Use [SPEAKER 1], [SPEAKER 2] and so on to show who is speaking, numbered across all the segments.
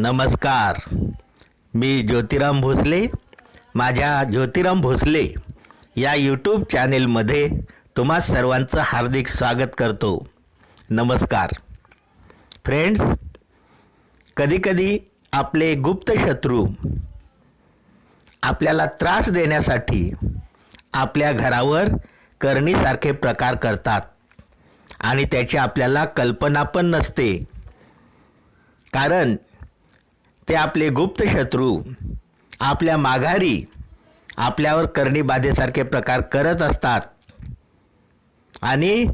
[SPEAKER 1] नमस्कार. मी ज्योतिराम भोसले माझ्या ज्योतिराम भोसले या यूट्यूब चॅनेलमध्ये तुम्हा सर्वांचं हार्दिक स्वागत करतो. नमस्कार. फ्रेंड्स कधीकधी आपले गुप्त शत्रू आपल्याला त्रास देण्यासाठी आपल्या घरावर करणीसारखे प्रकार करतात आणि त्याची आपल्याला कल्पना पण नसते. कारण ते आपले गुप्त शत्रू आपल्या माघारी आपल्यावर करणी बाधेसारखे प्रकार करत असतात. आणि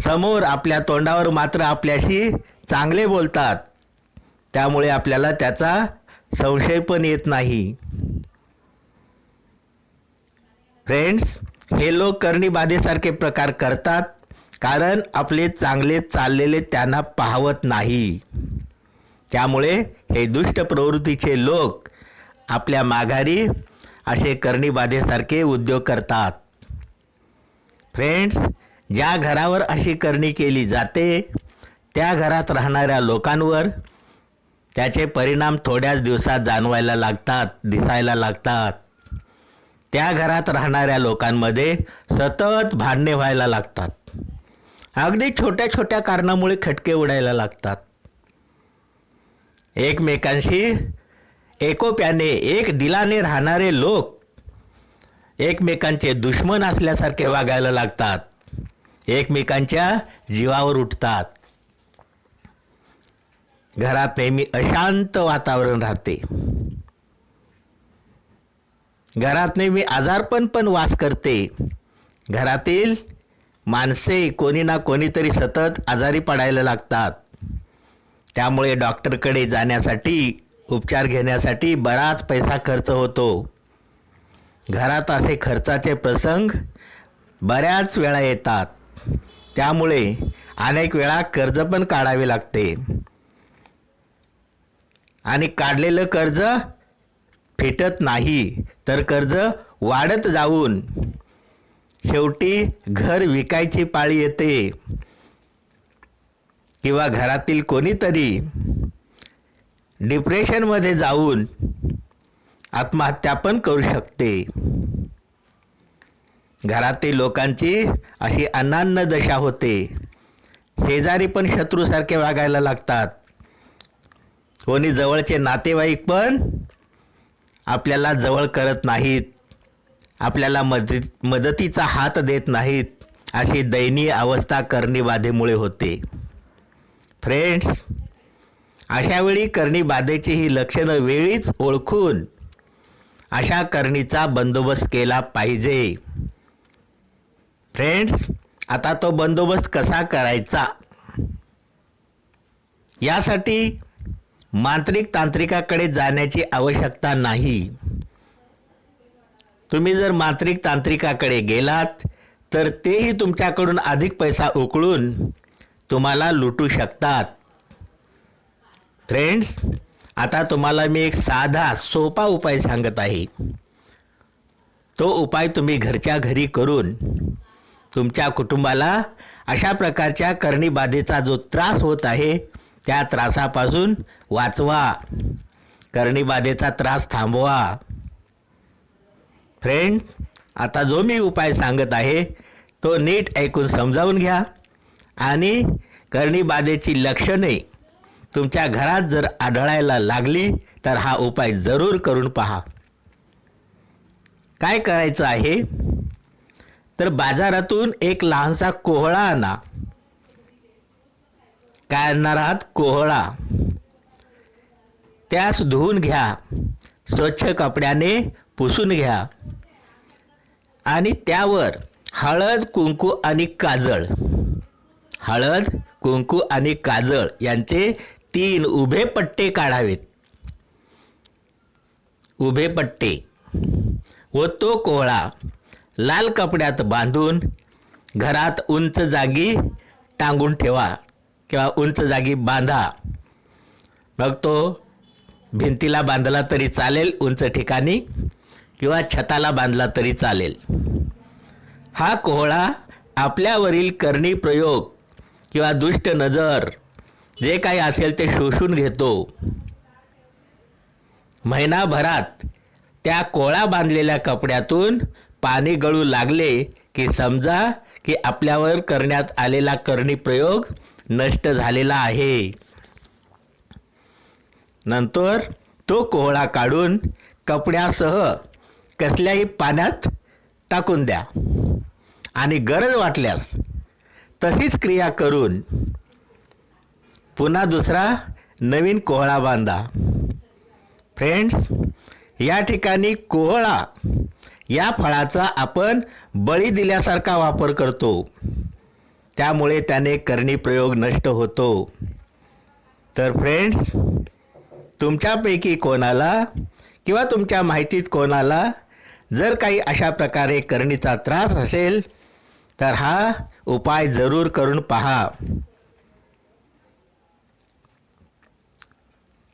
[SPEAKER 1] समोर आपल्या तोंडावर मात्र आपल्याशी चांगले बोलतात. त्यामुळे आपल्याला त्याचा संशय पण येत नाही. फ्रेंड्स हे लोक करणी बाधेसारखे प्रकार करतात कारण आपले चांगले चाललेले त्यांना पाहवत नाही. त्यामुळे हे दुष्ट प्रवृत्तीचे लोक आपल्या माघारी असे करणीबाधेसारखे उद्योग करतात. फ्रेंड्स ज्या घरावर अशी करणी केली जाते त्या घरात राहणाऱ्या लोकांवर त्याचे परिणाम थोड्याच दिवसात जाणवायला लागतात दिसायला लागतात. त्या घरात राहणाऱ्या लोकांमध्ये सतत भांडणे व्हायला लागतात. अगदी छोट्या छोट्या कारणामुळे खटके उडायला लागतात. एकमेकांशी एकोप्याने एक दिलाने राहणारे लोक एकमेकांचे दुश्मन असल्यासारखे वागायला लागतात. एकमेकांच्या जीवावर उठतात. घरात नेहमी अशांत वातावरण राहते. घरात नेहमी आजारपण पण वास करते. घरातील माणसे कोणी ना कोणीतरी सतत आजारी पडायला लागतात. त्यामुळे डॉक्टरकडे जाण्यासाठी उपचार घेण्यासाठी बराच पैसा खर्च होतो. घरात असे खर्चाचे प्रसंग बऱ्याच वेळा येतात. त्यामुळे अनेक वेळा कर्ज पण काढावे लागते. आणि काढलेलं कर्ज फिटत नाही तर कर्ज वाढत जाऊन शेवटी घर विकायची पाळी येते. किंवा घरातील कोणीतरी डिप्रेशनमध्ये जाऊन आत्महत्या पण करू शकते. घरातील लोकांची अशी अनान्न दशा होते. शेजारी पण शत्रूसारखे वागायला लागतात. कोणी जवळचे नातेवाईक पण आपल्याला जवळ करत नाहीत. आपल्याला मदत मदतीचा हात देत नाहीत. अशी दयनीय अवस्था करणीबाधेमुळे होते. फ्रेंड्स अशावेळी करणीबाधेची ही लक्षणं वेळीच ओळखून अशा करणीचा बंदोबस्त केला पाहिजे. फ्रेंड्स आता तो बंदोबस्त कसा करायचा? यासाठी मांत्रिक तांत्रिकाकडे जाण्याची आवश्यकता नाही. तुम्ही जर मांत्रिक तांत्रिकाकडे गेलात तर तेही तुमच्याकडून अधिक पैसा उकळून तुम्हाला लुटू शकतात. फ्रेंड्स आता तुम्हाला मी एक साधा सोपा उपाय सांगत आहे. तो उपाय तुम्ही घरच्या घरी करून तुमच्या कुटुंबाला अशा प्रकारच्या करणीबाधेचा जो त्रास होत आहे त्या त्रासापासून वाचवा. करणीबाधेचा त्रास थांबवा. फ्रेंड आता जो मी उपाय सांगत आहे तो नीट ऐकून समजावून घ्या. आणि करणीबाधेची लक्षणे तुमच्या घरात जर आढळायला लागली तर हा उपाय जरूर करून पहा. काय करायचं आहे? तर बाजारातून एक लहानसा कोहळा आणा. काय आणणार आहात? कोहळा. त्यास धुवून घ्या. स्वच्छ कपड्याने पुसून घ्या. आणि त्यावर हळद कुंकू आणि काजळ. हळद कुंकू आणि काजळ यांचे तीन उभे पट्टे काढावेत. उभे पट्टे. व तो कोहळा लाल कपड्यात बांधून घरात उंच जागी टांगून ठेवा किंवा उंच जागी बांधा. मग तो भिंतीला बांधला तरी चालेल उंच ठिकाणी किंवा छताला बांधला तरी चालेल. हा कोहळा आपल्यावरील करणी प्रयोग किंवा दुष्ट नजर जे काही असेल ते शोषून घेतो. महिनाभरात त्या कोळा बांधलेल्या कपड्यातून पाणी गळू लागले की समजा की आपल्यावर करण्यात आलेला करणी प्रयोग नष्ट झालेला आहे. नंतर तो कोहळा काढून कपड्यासह कसल्याही पाण्यात टाकून द्या. आणि गरज वाटल्यास तशीच क्रिया करून पुन्हा दुसरा नवीन कोहळा बांधा. फ्रेंड्स या ठिकाणी कोहळा या फळाचा आपण बळी दिल्यासारखा वापर करतो. त्यामुळे त्याने करणी प्रयोग नष्ट होतो. तर फ्रेंड्स तुमच्यापैकी कोणाला किंवा तुमच्या माहितीत कोणाला जर काही अशा प्रकारे करणीचा त्रास असेल तर हा उपाय जरूर करून पहा.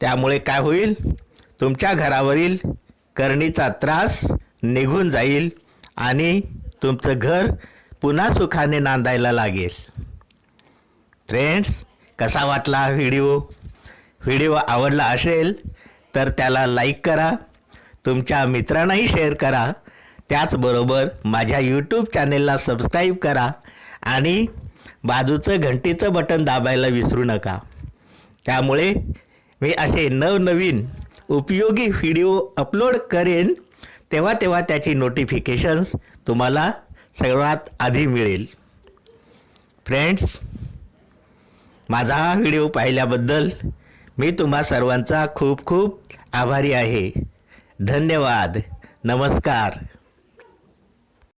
[SPEAKER 1] त्यामुळे काय होईल? तुमच्या घरावरील करणीचा त्रास निघून जाईल आणि तुमचं घर पुन्हा सुखाने नांदायला लागेल. फ्रेंड्स कसा वाटला हा व्हिडिओ? व्हिडिओ आवडला असेल तर त्याला लाईक करा. तुमच्या मित्रांनाही शेअर करा. त्याचबरोबर माझ्या यूट्यूब चॅनेलला सबस्क्राईब करा. आणि बाजूचं घंटीचं बटन दाबायला विसरू नका. त्यामुळे मी असे नवनवीन उपयोगी व्हिडिओ अपलोड करेन तेव्हा तेव्हा त्याची नोटिफिकेशन्स तुम्हाला सर्वात आधी मिळेल. फ्रेंड्स माझा हा व्हिडिओ पाहिल्याबद्दल मी तुम्हा सर्वांचा खूप खूप आभारी आहे. धन्यवाद. नमस्कार.